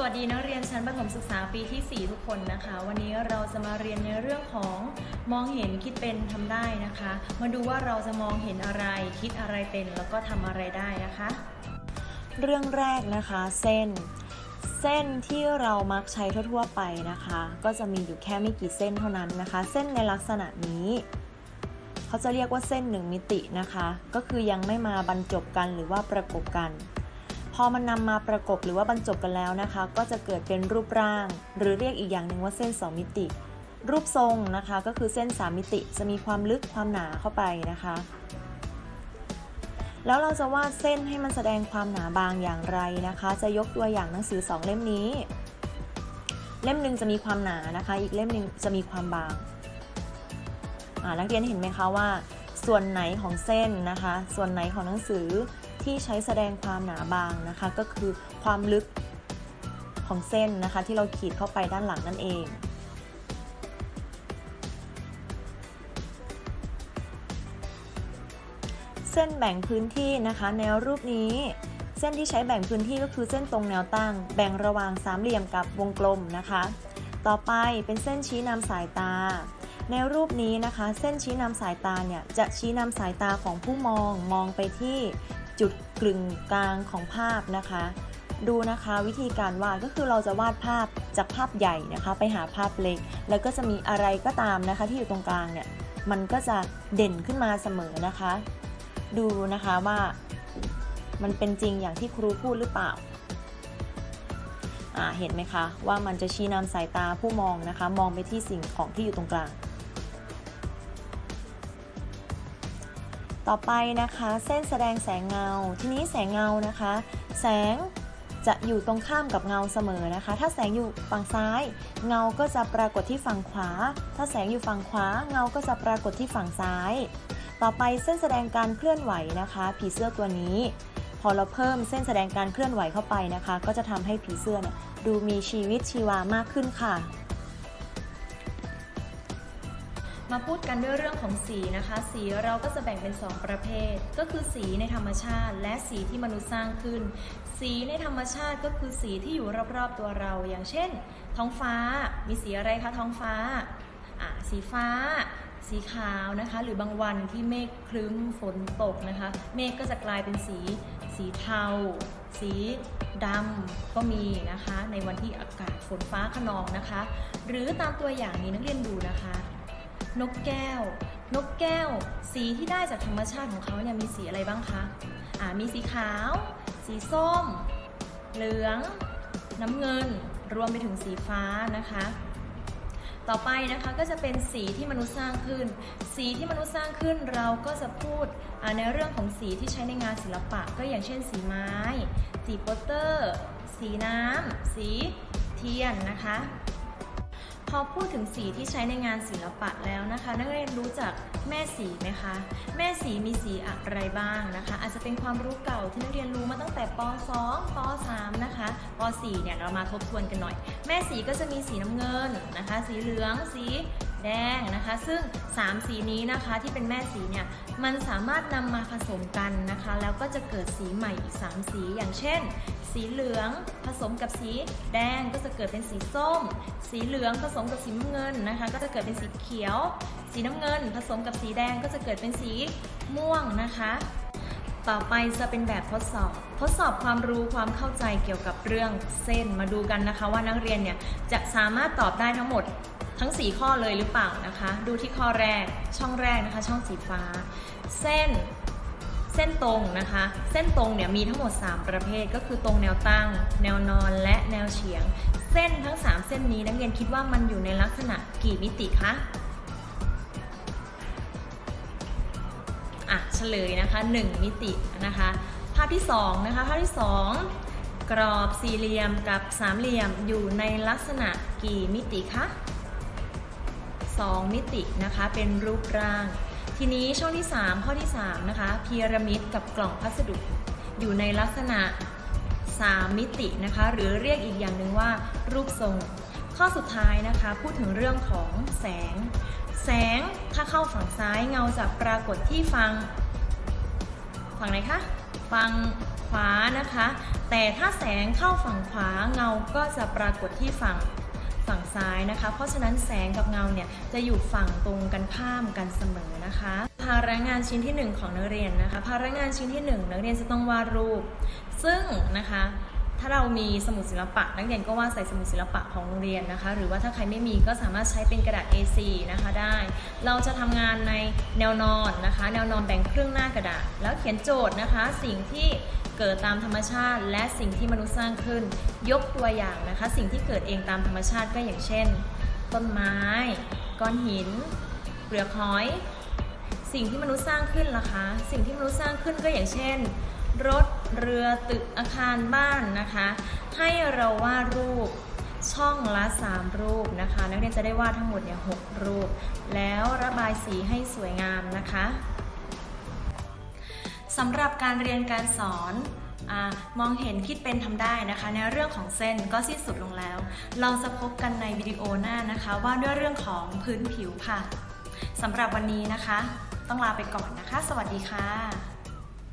สวัสดีนักเรียนชั้นประถมศึกษาปีที่ 4 ทุกคนนะคะ วันนี้เราจะมาเรียนในเรื่องของมองเห็นคิดเป็นทำได้นะคะ มาดูว่าเราจะมองเห็นอะไร คิดอะไรเป็นแล้วก็ทำอะไรได้นะคะ เรื่องแรกนะคะเส้น เส้นที่เรามักใช้ทั่วๆไปนะคะ ก็จะมีอยู่แค่ไม่กี่เส้นเท่านั้นนะคะ เส้นในลักษณะนี้เขาจะเรียกว่าเส้นหนึ่งมิตินะคะ ก็คือยังไม่มาบรรจบกันหรือว่าประกบกัน อมันนำมาประกบหรือว่าบรรจบกันแล้วนะคะ ก็จะเกิดเป็นรูปร่าง หรือเรียกอีกอย่างหนึ่งว่าเส้น 2 มิติ รูปทรงนะคะก็คือเส้น 3 มิติจะมีความลึกความหนาเข้าไปนะคะ แล้วเราจะวาดเส้นให้มันแสดงความหนาบางอย่างไรนะคะ จะยกตัวอย่างหนังสือ 2 เล่มนี้ เล่มหนึ่งจะมีความหนานะคะ อีกเล่มหนึ่งจะมีความบางนักเรียนเห็นไหมคะว่า ส่วนไหนของเส้นนะคะ ส่วนไหนของหนังสือ ที่ใช้แสดงความหนาบางนะคะ ก็คือความลึกของเส้นนะคะ ที่เราขีดเข้าไปด้านหลังนั่นเอง เส้นแบ่งพื้นที่นะคะ แนวรูปนี้เส้นที่ใช้แบ่งพื้นที่ก็คือเส้นตรงแนวตั้ง แบ่งระหว่างสามเหลี่ยมกับวงกลมนะคะ ต่อไปเป็นเส้นชี้นำสายตา ในรูปนี้นะคะ เส้นชี้นำสายตาเนี่ยจะชี้นำสายตาของผู้มองมองไปที่ จุดกลึงกลางของภาพนะคะ ดูนะคะวิธีการวาดก็คือเราจะวาดภาพจากภาพใหญ่นะคะ ไปหาภาพเล็ก แล้วก็จะมีอะไรก็ตามนะคะ ที่อยู่ตรงกลางเนี่ยมันก็จะเด่นขึ้นมาเสมอนะคะ ดูนะคะว่ามันเป็นจริงอย่างที่ครูพูดหรือเปล่าอ่าเห็นไหมคะว่ามันจะชี้นำสายตาผู้มองนะคะ มองไปที่สิ่งของที่อยู่ตรงกลาง ต่อไปนะคะ เส้นแสดงแสงเงา ทีนี้แสงเงานะคะ แสงจะอยู่ตรงข้ามกับเงาเสมอนะคะ ถ้าแสงอยู่ฝั่งซ้าย เงาก็จะปรากฏที่ฝั่งขวา ถ้าแสงอยู่ฝั่งขวา เงาก็จะปรากฏที่ฝั่งซ้าย ต่อไปเส้นแสดงการเคลื่อนไหวนะคะ ผีเสื้อตัวนี้ พอเราเพิ่มเส้นแสดงการเคลื่อนไหวเข้าไปนะคะ ก็จะทำให้ผีเสื้อเนี่ยดูมีชีวิตชีวามากขึ้นค่ะ มาพูดกันด้วยเรื่องของสีนะคะ สีเราก็จะแบ่งเป็น 2 ประเภท ก็คือสีในธรรมชาติ และสีที่มนุษย์สร้างขึ้น สีในธรรมชาติก็คือสีที่อยู่รอบๆตัวเรา อย่างเช่น ท้องฟ้า มีสีอะไรคะท้องฟ้าสีฟ้า สีขาวนะคะ หรือบางวันที่เมฆครึ้มฝนตกนะคะ เมฆก็จะกลายเป็นสี สีเทา สีดำก็มีนะคะ ในวันที่อากาศฝนฟ้าขนองนะคะ หรือตามตัวอย่างนี้นักเรียนดูนะคะ นกแก้ว นกแก้ว สีที่ได้จากธรรมชาติของเขาเนี่ยมีสีอะไรบ้างคะอ่ามีสีขาว สีส้ม เหลือง น้ำเงิน รวมไปถึงสีฟ้านะคะ ต่อไปนะคะก็จะเป็นสีที่มนุษย์สร้างขึ้น สีที่มนุษย์สร้างขึ้นเราก็จะพูดในเรื่องของสีที่ใช้ในงานศิลปะ ก็อย่างเช่น สีไม้ สีโปสเตอร์ สีน้ำ สีเทียนนะคะ พอพูดถึงสีที่ใช้ในงานศิลปะแล้วนะคะ นักเรียนรู้จักแม่สีไหมคะ แม่สีมีสีอะไรบ้างนะคะ อาจจะเป็นความรู้เก่าที่นักเรียนรู้มาตั้งแต่ป .2 ป .3 นะคะป .4 เนี่ยเรามาทบทวนกันหน่อย แม่สีก็จะมีสีน้ำเงินนะคะ สีเหลือง สี แดงนะคะ ซึ่ง 3 สีนี้นะคะที่เป็นแม่สีเนี่ยมันสามารถนำมาผสมกันนะคะ แล้วก็จะเกิดสีใหม่อีก 3 สีอย่างเช่น สีเหลืองผสมกับสีแดงก็จะเกิดเป็นสีส้ม สีเหลืองผสมกับสีน้ำเงินนะคะ ก็จะเกิดเป็นสีเขียว สีน้ำเงิน ผสมกับสีแดงก็จะเกิดเป็นสีม่วงนะคะต่อไปจะเป็นแบบทดสอบ ทดสอบความรู้ความเข้าใจเกี่ยวกับเรื่องเส้นมาดูกันนะคะ ว่านักเรียนเนี่ยจะสามารถตอบได้ทั้งหมด ทั้ง 4 ข้อเลยหรือเปล่านะคะ ดูที่ข้อแรกช่องแรกนะคะ ช่องสีฟ้า เส้นเส้นตรงนะคะ เส้นตรงเนี่ยมีทั้งหมด 3 ประเภทก็คือตรงแนวตั้ง แนวนอนและแนวเฉียง เส้นทั้ง 3 เส้นนี้นักเรียนคิดว่ามันอยู่ในลักษณะกี่มิติคะอะเฉลยนะคะ 1 มิตินะคะ ภาพที่2นะคะภาพที่ 2 กรอบสี่เหลี่ยมกับสามเหลี่ยมอยู่ในลักษณะกี่มิติคะ 2 มิตินะคะเป็นรูปร่าง ทีนี้ช่องที่ 3 ข้อที่ 3 นะคะพีระมิดกับกล่องพัสดุ อยู่ในลักษณะ 3 มิตินะคะ หรือเรียกอีกอย่างหนึ่งว่ารูปทรง ข้อสุดท้ายนะคะพูดถึงเรื่องของแสง แสงถ้าเข้าฝั่งซ้ายเงาจะปรากฏที่ฝั่งฝั่งไหนคะฝั่งขวานะคะ แต่ถ้าแสงเข้าฝั่งขวาเงาก็จะปรากฏที่ฝั่ง ฝั่งซ้ายนะคะ เพราะฉะนั้นแสงกับเงาเนี่ยจะอยู่ฝั่งตรงกันข้ามกันเสมอนะคะ ภาระงานชิ้นที่หนึ่งของนักเรียนนะคะ ภาระงานชิ้นที่หนึ่งนักเรียนจะต้องวาดรูป ซึ่งนะคะ ถ้าเรามีสมุดศิลปะ นักเรียนก็วาดใส่สมุดศิลปะของโรงเรียนนะคะ หรือว่าถ้าใครไม่มีก็สามารถใช้เป็นกระดาษ A4 นะคะได้ เราจะทำงานในแนวนอนนะคะ แนวนอนแบ่งครึ่งหน้ากระดาษ แล้วเขียนโจทย์นะคะ สิ่งที่เกิดตามธรรมชาติ และสิ่งที่มนุษย์สร้างขึ้น ยกตัวอย่างนะคะ สิ่งที่เกิดเองตามธรรมชาติก็อย่างเช่น ต้นไม้ ก้อนหิน เปลือกหอย สิ่งที่มนุษย์สร้างขึ้นล่ะคะ สิ่งที่มนุษย์สร้างขึ้นก็อย่างเช่น รถ เรือตึกอาคารบ้านนะคะ ให้เราวาดรูปช่องละ 3 รูปนะคะ นักเรียนจะได้วาดทั้งหมดเนี่ยหกรูป แล้วระบายสีให้สวยงามนะคะสำหรับการเรียนการสอนอมองเห็นคิดเป็นทำได้นะคะ ในเรื่องของเส้นก็สิ้นสุดลงแล้ว เราจะพบกันในวิดีโอหน้านะคะว่าด้วยเรื่องของพื้นผิวค่ะสำหรับวันนี้นะคะ ต้องลาไปก่อนนะคะ สวัสดีค่ะ